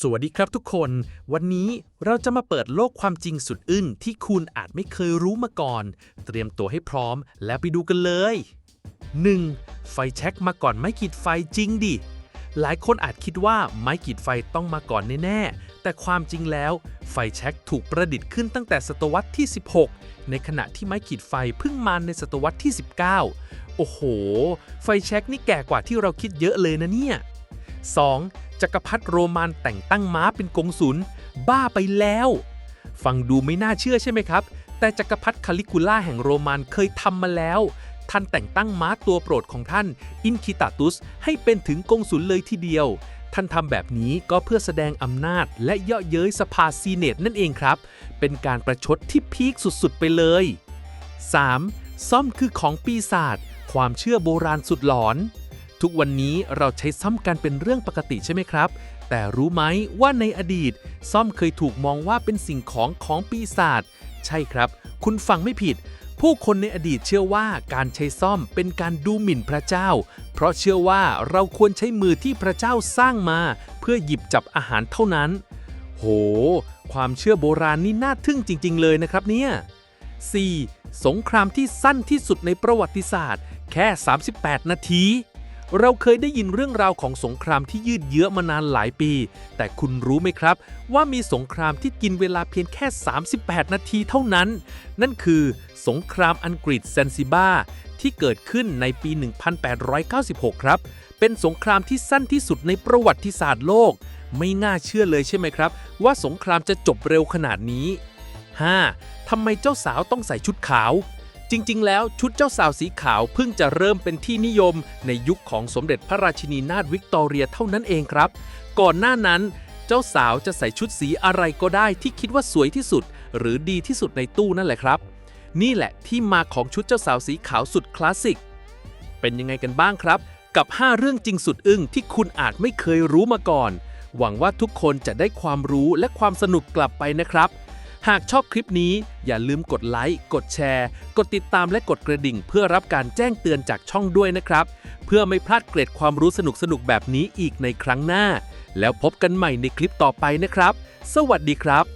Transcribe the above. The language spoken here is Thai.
สวัสดีครับทุกคน วันนี้เราจะมาเปิดโลกความจริงสุดอึ้งที่คุณอาจไม่เคยรู้มาก่อน เตรียมตัวให้พร้อมแล้วไปดูกันเลย 1. ไฟแช็กมาก่อนไม้ขีดไฟจริงดิ หลายคนอาจคิดว่าไม้ขีดไฟต้องมาก่อนแน่ๆ แต่ความจริงแล้ว ไฟแช็กถูกประดิษฐ์ขึ้นตั้งแต่ศตวรรษที่ 16 ในขณะที่ไม้ขีดไฟเพิ่งมาในศตวรรษที่ 19 โอ้โห ไฟแช็กนี่แก่กว่าที่เราคิดเยอะเลยนะเนี่ย 2. จักรพรรดิโรมันแต่งตั้งม้าเป็นกงสุล บ้าไปแล้ว ฟังดูไม่น่าเชื่อใช่ไหมครับ แต่จักรพรรดิคาลิกูล่าแห่งโรมันเคยทำมาแล้ว ท่านแต่งตั้งม้าตัวโปรดของท่าน อินคิตาตุส ให้เป็นถึงกงสุลเลยทีเดียว ท่านทำแบบนี้ก็เพื่อแสดงอำนาจ และเยาะเย้ยสภาซีเนตนั่นเองครับ เป็นการประชดที่พีคสุดๆไปเลย 3. ซ่อมคือของปีศาจความเชื่อโบราณสุดหลอน ทุกวันนี้เราใช้ซ่อมกันเป็นเรื่องปกติใช่ไหมครับ แต่รู้ไหมว่าในอดีต ซ่อมเคยถูกมองว่าเป็นสิ่งของของปีศาจใช่ครับ คุณฟังไม่ผิด ผู้คนในอดีตเชื่อว่าการใช้ซ่อมเป็นการดูหมิ่นพระเจ้า เพราะเชื่อว่าเราควรใช้มือที่พระเจ้าสร้างมา เพื่อหยิบจับอาหารเท่านั้น โห ความเชื่อโบราณนี่น่าทึ่งจริง ๆ เลยนะครับเนี่ย 4. สงครามที่สั้นที่สุดในประวัติศาสตร์ แค่ 38 นาที เราเคยได้ยินเรื่องราวของสงครามที่ยืดเยื้อมานานหลายปี แต่คุณรู้ไหมครับ ว่ามีสงครามที่กินเวลาเพียงแค่ 38 นาทีเท่านั้น นั่นคือสงครามอังกฤษเซนซิบาที่เกิดขึ้นในปี 1896 ครับ เป็นสงครามที่สั้นที่สุดในประวัติศาสตร์โลก ไม่น่าเชื่อเลยใช่ไหมครับ ว่าสงครามจะจบเร็วขนาดนี้ 5. ทำไมเจ้าสาวต้องใส่ชุดขาว จริง ๆ แล้วชุดเจ้าสาวสีขาวเพิ่งจะเริ่มเป็นที่นิยมในยุคของสมเด็จพระราชินีนาถวิกตอเรียเท่านั้นเองครับ ก่อนหน้านั้น เจ้าสาวจะใส่ชุดสีอะไรก็ได้ที่คิดว่าสวยที่สุด หรือดีที่สุดในตู้นั่นแหละครับ นี่แหละที่มาของชุดเจ้าสาวสีขาวสุดคลาสสิก เป็นยังไงกันบ้างครับ กับ 5 เรื่องจริงสุดอึ้งที่คุณอาจไม่เคยรู้มาก่อน หวังว่าทุกคนจะได้ความรู้และความสนุกกลับไปนะครับ หากชอบคลิปนี้อย่าลืมกดไลค์ กดแชร์ กดติดตามและกดกระดิ่ง เพื่อรับการแจ้งเตือนจากช่องด้วยนะครับ เพื่อไม่พลาดเกร็ดความรู้สนุกๆแบบนี้อีกในครั้งหน้า แล้วพบกันใหม่ในคลิปต่อไปนะครับ สวัสดีครับ